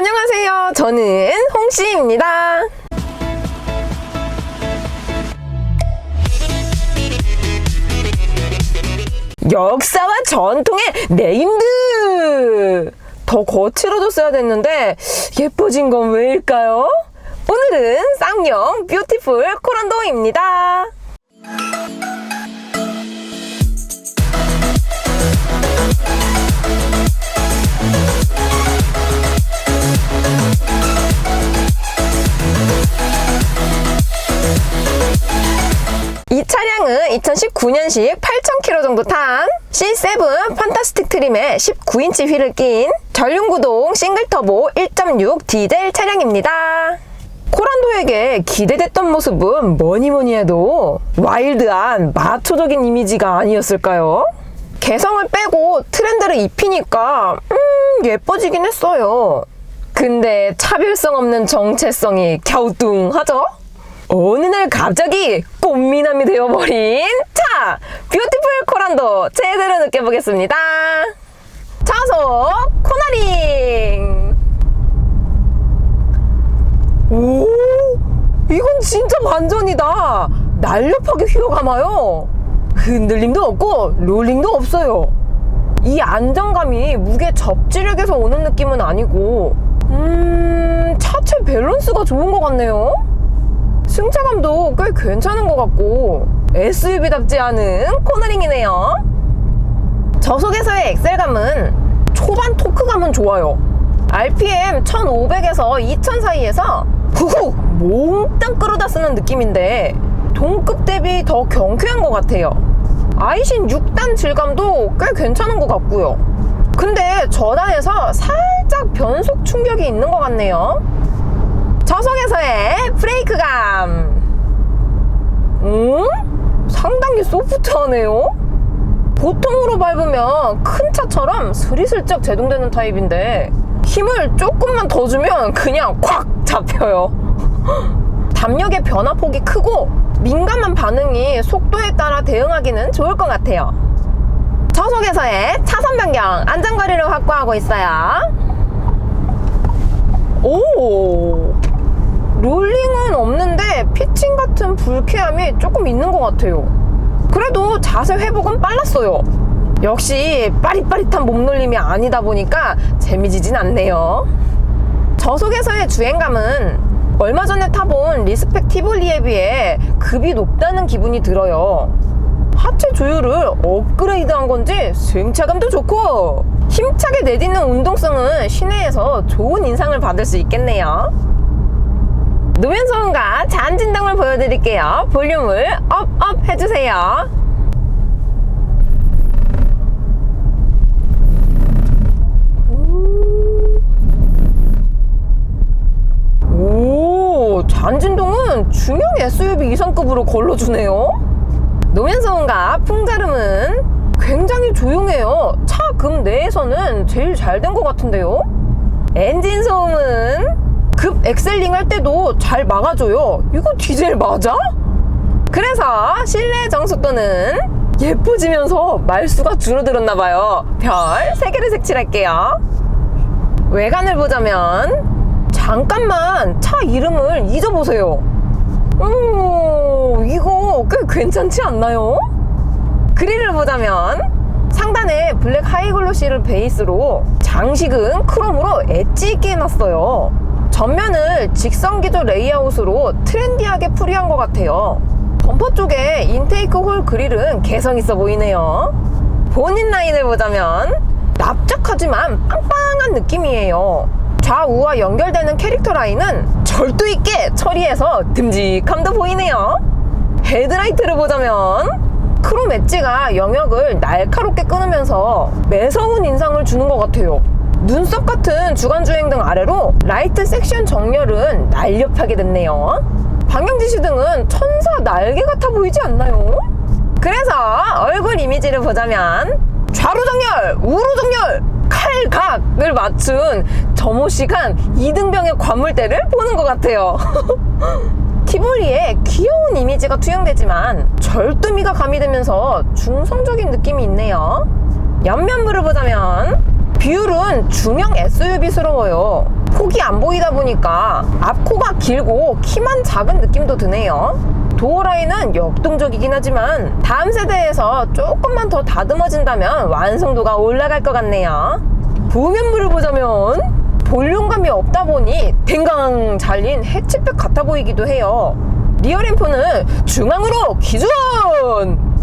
안녕하세요. 저는 홍씨입니다. 역사와 전통의 네임드! 더 거칠어졌어야 됐는데 예뻐진 건 왜일까요? 오늘은 쌍용 뷰티풀 코란도입니다. 이 차량은 2019년식 8,000km 정도 탄 C7 판타스틱 트림에 19인치 휠을 낀 전륜구동 싱글터보 1.6 디젤 차량입니다. 코란도에게 기대됐던 모습은 뭐니 뭐니 해도 와일드한 마초적인 이미지가 아니었을까요? 개성을 빼고 트렌드를 입히니까 음 예뻐지긴 했어요. 근데 차별성 없는 정체성이 갸우뚱하죠? 어느 날 갑자기 꽃미남이 되어버린 차! 뷰티풀 코란도 제대로 느껴보겠습니다. 차속 코너링! 오! 이건 진짜 반전이다! 날렵하게 휘어감아요. 흔들림도 없고 롤링도 없어요. 이 안정감이 무게 접지력에서 오는 느낌은 아니고 음... 차체 밸런스가 좋은 것 같네요. 승차감도 꽤 괜찮은 것 같고 SUV답지 않은 코너링이네요. 저속에서의 엑셀감은 초반 토크감은 좋아요. RPM 1500에서 2000 사이에서 후후 몽땅 끌어다 쓰는 느낌인데 동급 대비 더 경쾌한 것 같아요. 아이신 6단 질감도 꽤 괜찮은 것 같고요. 근데 저단에서 살짝 변속 충격이 있는 것 같네요. 저속에서의 브레이크감. 음? 상당히 소프트하네요. 보통으로 밟으면 큰 차처럼 스리슬쩍 제동되는 타입인데 힘을 조금만 더 주면 그냥 콱 잡혀요. 담력의 변화폭이 크고 민감한 반응이 속도에 따라 대응하기는 좋을 것 같아요. 저속에서의 차선 변경 안전거리를 확보하고 있어요. 오 롤링은 없는데 피칭 같은 불쾌함이 조금 있는 것 같아요. 그래도 자세 회복은 빨랐어요. 역시 빠릿빠릿한 몸놀림이 아니다 보니까 재미지진 않네요. 저속에서의 주행감은 얼마 전에 타본 리스펙 티볼리에 비해 급이 높다는 기분이 들어요. 하체 조율을 업그레이드 한 건지 승차감도 좋고 힘차게 내딛는 운동성은 시내에서 좋은 인상을 받을 수 있겠네요. 노면 소음과 잔 진동을 보여드릴게요. 볼륨을 업업 해주세요. 오, 잔진동은 중형 SUV 이상급으로 걸러주네요. 노면 소음과 풍자름은 굉장히 조용해요. 차급 내에서는 제일 잘 된 것 같은데요. 엔진 소음은 급 엑셀링 할 때도 잘 막아줘요. 이거 디젤 맞아? 그래서 실내 정속도는 예뻐지면서 말수가 줄어들었나봐요. 별 3개를 색칠할게요. 외관을 보자면 잠깐만 차 이름을 잊어보세요. 오, 이거 꽤 괜찮지 않나요? 그릴을 보자면 상단에 블랙 하이글로시를 베이스로 장식은 크롬으로 엣지 있게 해놨어요. 전면을 직선 기조 레이아웃으로 트렌디하게 풀이한 것 같아요. 범퍼 쪽에 인테이크 홀 그릴은 개성 있어 보이네요. 본인 라인을 보자면 납작하지만 빵빵한 느낌이에요. 좌우와 연결되는 캐릭터 라인은 절도 있게 처리해서 듬직함도 보이네요. 헤드라이트를 보자면 크롬 엣지가 영역을 날카롭게 끊으면서 매서운 인상을 주는 것 같아요. 눈썹 같은 주간주행 등 아래로 라이트 섹션 정렬은 날렵하게 됐네요. 방향지시 등은 천사 날개 같아 보이지 않나요? 그래서 얼굴 이미지를 보자면 좌로 정렬, 우로 정렬, 칼각을 맞춘 점호시간 이등병의 관물대를 보는 것 같아요. 티볼리에 귀여운 이미지가 투영되지만 절두미가 가미되면서 중성적인 느낌이 있네요. 옆면부를 보자면 비율은 중형 SUV스러워요. 폭이 보니까 앞코가 길고 키만 작은 느낌도 드네요. 도어 라인은 역동적이긴 하지만 다음 세대에서 조금만 더 다듬어진다면 완성도가 올라갈 것 같네요. 후면부를 보자면 볼륨감이 없다 보니 댕강 잘린 해치백 같아 보이기도 해요. 리어 램프는 중앙으로 기준!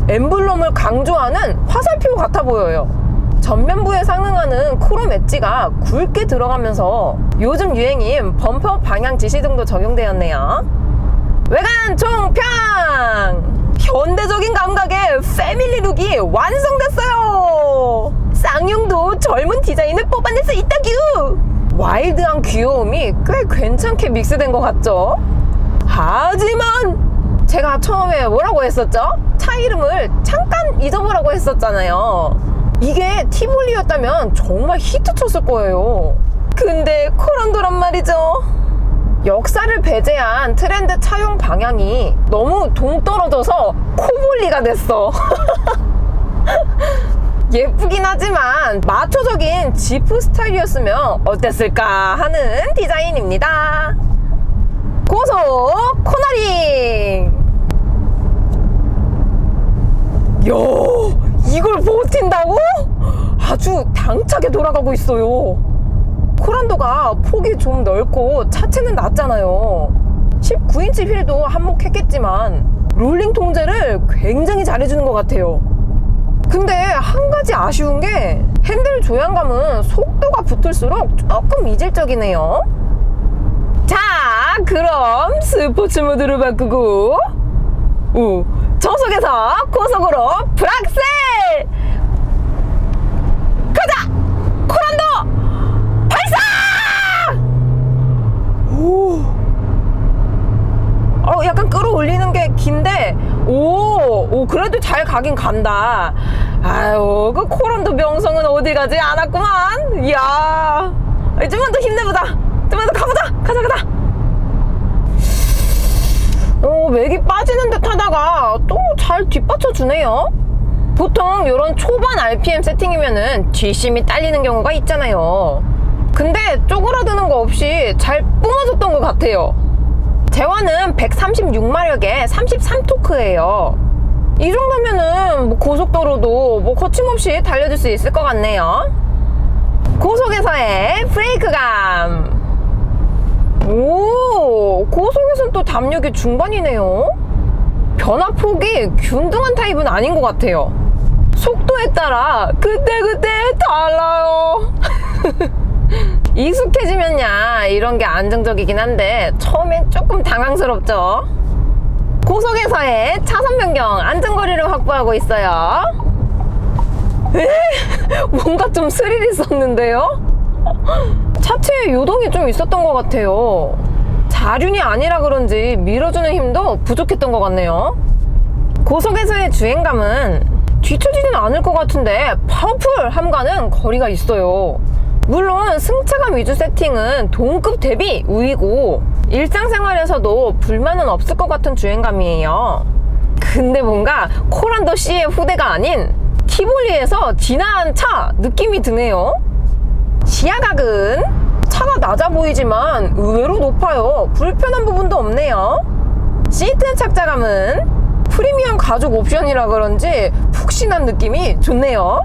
엠블럼을 강조하는 화살표 같아 보여요. 전면부에 상응하는 크롬 엣지가 굵게 들어가면서 요즘 유행인 범퍼 방향 지시등도 적용되었네요. 외관 총평! 현대적인 감각의 패밀리 룩이 완성됐어요! 쌍용도 젊은 디자인을 뽑아낼 수 있다규! 와일드한 귀여움이 꽤 괜찮게 믹스된 것 같죠? 하지만 제가 처음에 뭐라고 했었죠? 차 이름을 잠깐 잊어보라고 했었잖아요. 이게 티볼리였다면 정말 히트 쳤을 거예요. 근데 코란도란 말이죠. 역사를 배제한 트렌드 차용 방향이 너무 동떨어져서 코볼리가 됐어. 예쁘긴 하지만 마초적인 지프 스타일이었으면 어땠을까 하는 디자인입니다. 고속 코너링! 야, 이걸 버틴다고? 아주 당차게 돌아가고 있어요. 코란도가 폭이 좀 넓고 차체는 낮잖아요. 19인치 휠도 한몫했겠지만 롤링 통제를 굉장히 잘해주는 것 같아요. 근데 한 가지 아쉬운 게 핸들 조향감은 속도가 붙을수록 조금 이질적이네요. 자, 그럼 스포츠 모드로 바꾸고 우, 저속에서 고속으로 브락셀! 가자! 코란도! 발사! 오. 어, 약간 끌어올리는 게 긴데, 오, 오, 그래도 잘 가긴 간다. 아유, 그 코란도 명성은 어디 가지 않았구만. 이야, 좀만 더 힘내보자. 좀만 더 가보자. 가자, 가자. 어, 맥이 빠지는 듯 하다가 또 잘 뒷받쳐 주네요. 보통 이런 초반 RPM 세팅이면은 뒷심이 딸리는 경우가 있잖아요. 근데 쪼그라드는 거 없이 잘 뿜어졌던 것 같아요. 제화는 136마력에 33토크예요. 이 정도면은 뭐 고속도로도 뭐 거침없이 달려줄 수 있을 것 같네요. 고속에서의 브레이크감. 오, 고속에서는 또 담력이 중반이네요. 변화폭이 균등한 타입은 아닌 것 같아요. 속도에 따라 그때그때 달라요. 익숙해지면야 이런 게 안정적이긴 한데 처음엔 조금 당황스럽죠. 고속에서의 차선 변경 안전거리를 확보하고 있어요. 에? 뭔가 좀 스릴 있었는데요? 차체에 요동이 좀 있었던 것 같아요. 자륜이 아니라 그런지 밀어주는 힘도 부족했던 것 같네요. 고속에서의 주행감은 뒤처지는 않을 것 같은데 파워풀함과는 거리가 있어요. 물론 승차감 위주 세팅은 동급 대비 우위고 일상생활에서도 불만은 없을 것 같은 주행감이에요. 근데 뭔가 코란도 C의 후대가 아닌 티볼리에서 진화한 차 느낌이 드네요. 시야각은 차가 낮아 보이지만 의외로 높아요. 불편한 부분도 없네요. 시트 착자감은 프리미엄 가죽 옵션이라 그런지 푹신한 느낌이 좋네요.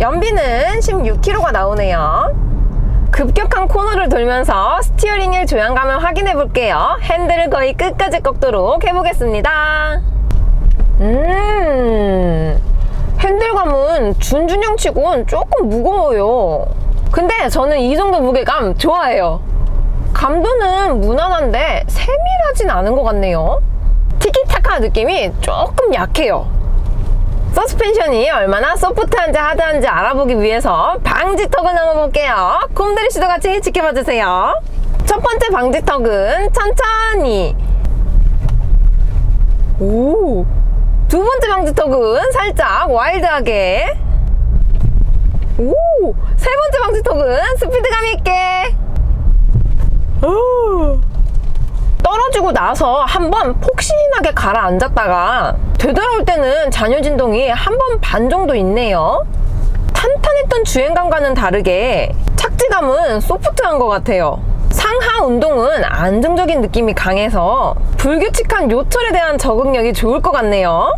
연비는 16km가 나오네요. 급격한 코너를 돌면서 스티어링 의 조향감을 확인해 볼게요. 핸들을 거의 끝까지 꺾도록 해보겠습니다. 음, 핸들감은 준준형 치곤 조금 무거워요. 근데 저는 이 정도 무게감 좋아해요. 감도는 무난한데 세밀하진 않은 것 같네요. 티키타카 느낌이 조금 약해요. 서스펜션이 얼마나 소프트한지 하드한지 알아보기 위해서 방지턱을 넘어볼게요. 곰돌이 씨도 같이 지켜봐주세요. 첫 번째 방지턱은 천천히. 오. 두 번째 방지턱은 살짝 와일드하게. 오. 세 번째 방지턱은 스피드감 있게. 오. 떨어지고 나서 한번 폭신하게 가라앉았다가 되돌아올 때는 잔여 진동이 한 번 반 정도 있네요. 탄탄했던 주행감과는 다르게 착지감은 소프트한 것 같아요. 상하 운동은 안정적인 느낌이 강해서 불규칙한 요철에 대한 적응력이 좋을 것 같네요.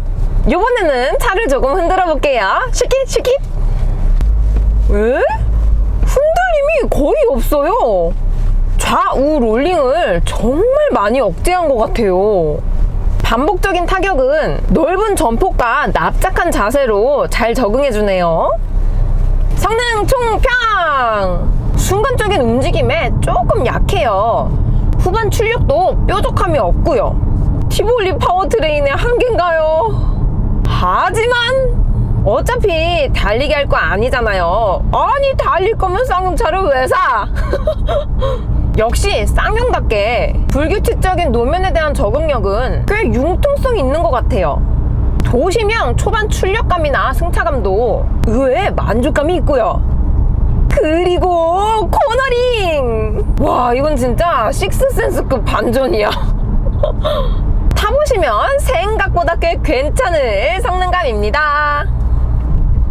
이번에는 차를 조금 흔들어 볼게요. 슈킷 슈킷. 왜? 흔들림이 거의 없어요. 좌우 롤링을 정말 많이 억제한 것 같아요. 반복적인 타격은 넓은 전폭과 납작한 자세로 잘 적응해주네요. 성능 총평! 순간적인 움직임에 조금 약해요. 후반 출력도 뾰족함이 없고요. 티볼리 파워트레인의 한계인가요? 하지만 어차피 달리기 할 거 아니잖아요. 아니 달릴 거면 쌍용차를 왜 사? 역시 쌍용답게 불규칙적인 노면에 대한 적응력은 꽤 융통성이 있는 것 같아요. 도시명 초반 출력감이나 승차감도 의외의 만족감이 있고요. 그리고 코너링! 와, 이건 진짜 식스센스급 반전이야. 타보시면 생각보다 꽤 괜찮을 성능감입니다.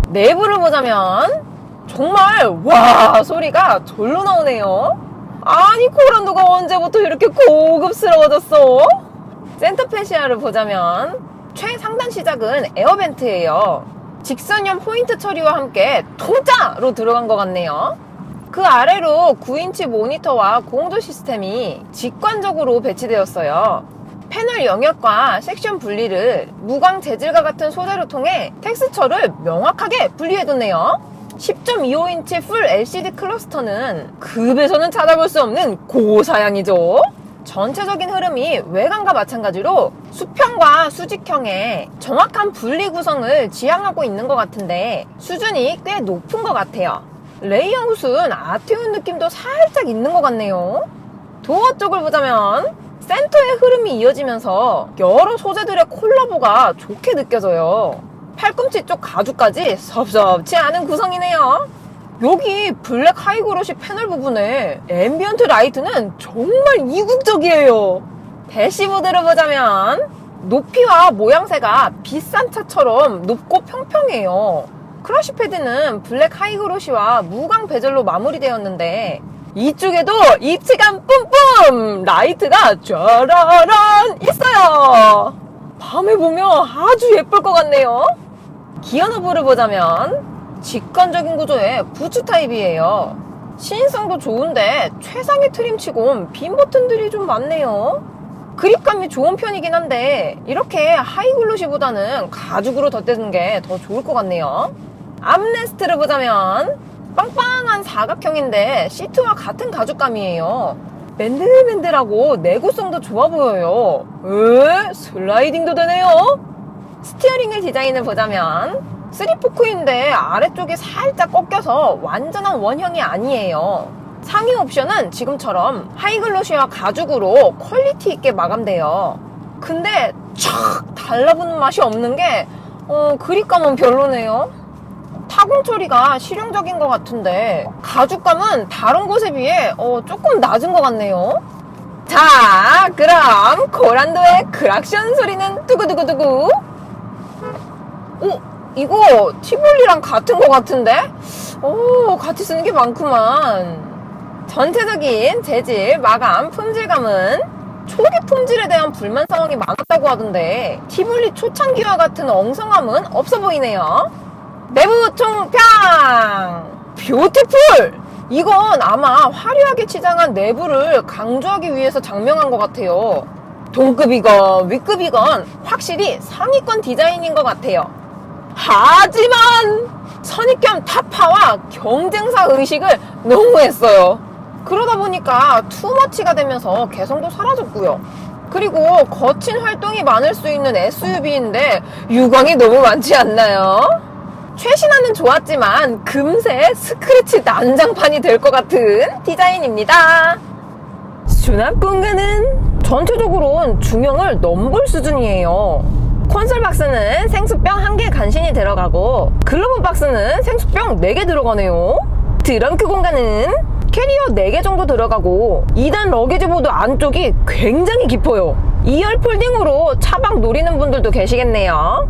내부를 보자면 정말 와 소리가 절로 나오네요. 아니 코란도가 언제부터 이렇게 고급스러워졌어? 센터페시아를 보자면 최상단 시작은 에어벤트예요. 직선형 포인트 처리와 함께 통짜로 들어간 것 같네요. 그 아래로 9인치 모니터와 공조 시스템이 직관적으로 배치되었어요. 패널 영역과 섹션 분리를 무광 재질과 같은 소재로 통해 텍스처를 명확하게 분리해뒀네요. 10.25인치 풀 LCD 클러스터는 급에서는 찾아볼 수 없는 고사양이죠. 전체적인 흐름이 외관과 마찬가지로 수평과 수직형의 정확한 분리 구성을 지향하고 있는 것 같은데 수준이 꽤 높은 것 같아요. 레이아웃은 아트온 느낌도 살짝 있는 것 같네요. 도어 쪽을 보자면 센터의 흐름이 이어지면서 여러 소재들의 콜라보가 좋게 느껴져요. 팔꿈치 쪽 가죽까지 섭섭치 않은 구성이네요. 여기 블랙 하이그로시 패널 부분에 앰비언트 라이트는 정말 이국적이에요. 대시보드를 보자면 높이와 모양새가 비싼 차처럼 높고 평평해요. 크러쉬 패드는 블랙 하이그로시와 무광 베젤로 마무리되었는데 이쪽에도 입체감 뿜뿜 라이트가 짜라란 있어요. 밤에 보면 아주 예쁠 것 같네요. 기어 너브를 보자면 직관적인 구조의 부츠 타입이에요. 시인성도 좋은데 최상의 트림치곤 빈 버튼들이 좀 많네요. 그립감이 좋은 편이긴 한데 이렇게 하이글로시보다는 가죽으로 덧대는 게 더 좋을 것 같네요. 암레스트를 보자면 빵빵한 사각형인데 시트와 같은 가죽감이에요. 맨들맨들하고 내구성도 좋아 보여요. 에? 슬라이딩도 되네요. 스티어링을 디자인을 보자면 3포크인데 아래쪽이 살짝 꺾여서 완전한 원형이 아니에요. 상위 옵션은 지금처럼 하이글로시와 가죽으로 퀄리티 있게 마감돼요. 근데 촥 달라붙는 맛이 없는 게 어, 그립감은 별로네요. 타공 처리가 실용적인 것 같은데 가죽감은 다른 곳에 비해 어, 조금 낮은 것 같네요. 자, 그럼 고란도의 크락션 소리는 두구두구두구. 오, 이거 티볼리랑 같은 것 같은데? 오, 같이 쓰는 게 많구만. 전체적인 재질, 마감, 품질감은 초기 품질에 대한 불만 상황이 많았다고 하던데 티볼리 초창기와 같은 엉성함은 없어 보이네요. 내부 총평! 뷰티풀! 이건 아마 화려하게 치장한 내부를 강조하기 위해서 장명한 것 같아요. 동급이건 윗급이건 확실히 상위권 디자인인 것 같아요. 하지만 선입견 타파와 경쟁사 의식을 너무 했어요. 그러다 보니까 투머치가 되면서 개성도 사라졌고요. 그리고 거친 활동이 많을 수 있는 SUV인데 유광이 너무 많지 않나요? 최신화는 좋았지만 금세 스크래치 난장판이 될 것 같은 디자인입니다. 수납 공간은 전체적으로는 중형을 넘볼 수준이에요. 콘솔 박스는 생수병 1개 간신히 들어가고 글로브 박스는 생수병 4개 들어가네요. 트렁크 공간은 캐리어 4개 정도 들어가고 2단 러게지 보드 안쪽이 굉장히 깊어요. 2열 폴딩으로 차박 노리는 분들도 계시겠네요.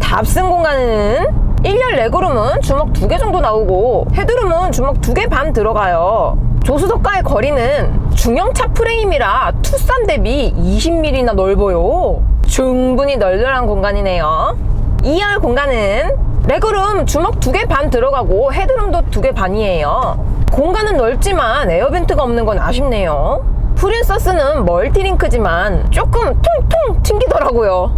탑승 공간은 1열 레그룸은 주먹 2개 정도 나오고 헤드룸은 주먹 2개 반 들어가요. 조수석과의 거리는 중형차 프레임이라 투싼 대비 20mm나 넓어요. 충분히 널널한 공간이네요. 2열 공간은 레그룸 주먹 두개반 들어가고 헤드룸도 두개 반이에요. 공간은 넓지만 에어벤트가 없는 건 아쉽네요. 프린서스는 멀티링크지만 조금 퉁퉁 튕기더라고요.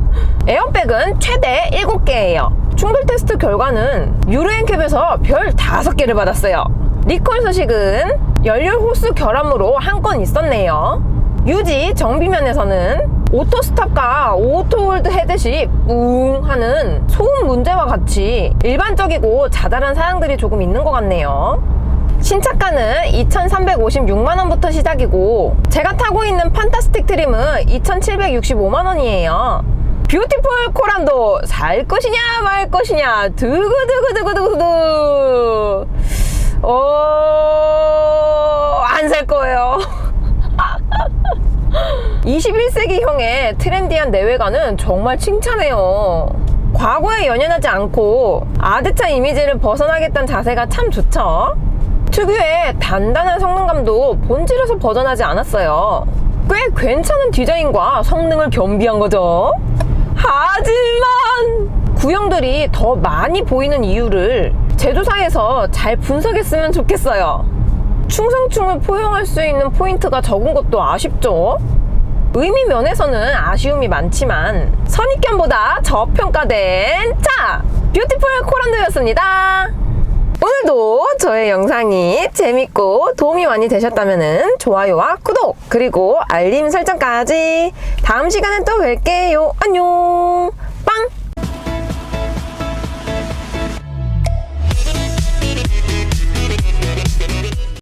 에어백은 최대 7개예요. 충돌 테스트 결과는 유로엔캡에서 별 5개를 받았어요. 리콜 소식은 연료 호스 결함으로 한 건 있었네요. 유지 정비면에서는 오토스탑과 오토홀드 헤드시 뿡 하는 소음 문제와 같이 일반적이고 자잘한 사양들이 조금 있는 것 같네요. 신차가는 2,356만원부터 시작이고 제가 타고 있는 판타스틱 트림은 2,765만원이에요. 뷰티풀 코란도 살 것이냐 말 것이냐 두구두구두구두구 어... 안 살 거예요. 21세기형의 트렌디한 내외관은 정말 칭찬해요. 과거에 연연하지 않고 아드차 이미지를 벗어나겠다는 자세가 참 좋죠. 특유의 단단한 성능감도 본질에서 벗어나지 않았어요. 꽤 괜찮은 디자인과 성능을 겸비한 거죠. 하지만 구형들이 더 많이 보이는 이유를 제조사에서 잘 분석했으면 좋겠어요. 충성충을 포용할 수 있는 포인트가 적은 것도 아쉽죠. 의미 면에서는 아쉬움이 많지만 선입견보다 저평가된 차 뷰티풀 코란도였습니다. 오늘도 저의 영상이 재밌고 도움이 많이 되셨다면 좋아요와 구독 그리고 알림 설정까지 다음 시간에 또 뵐게요. 안녕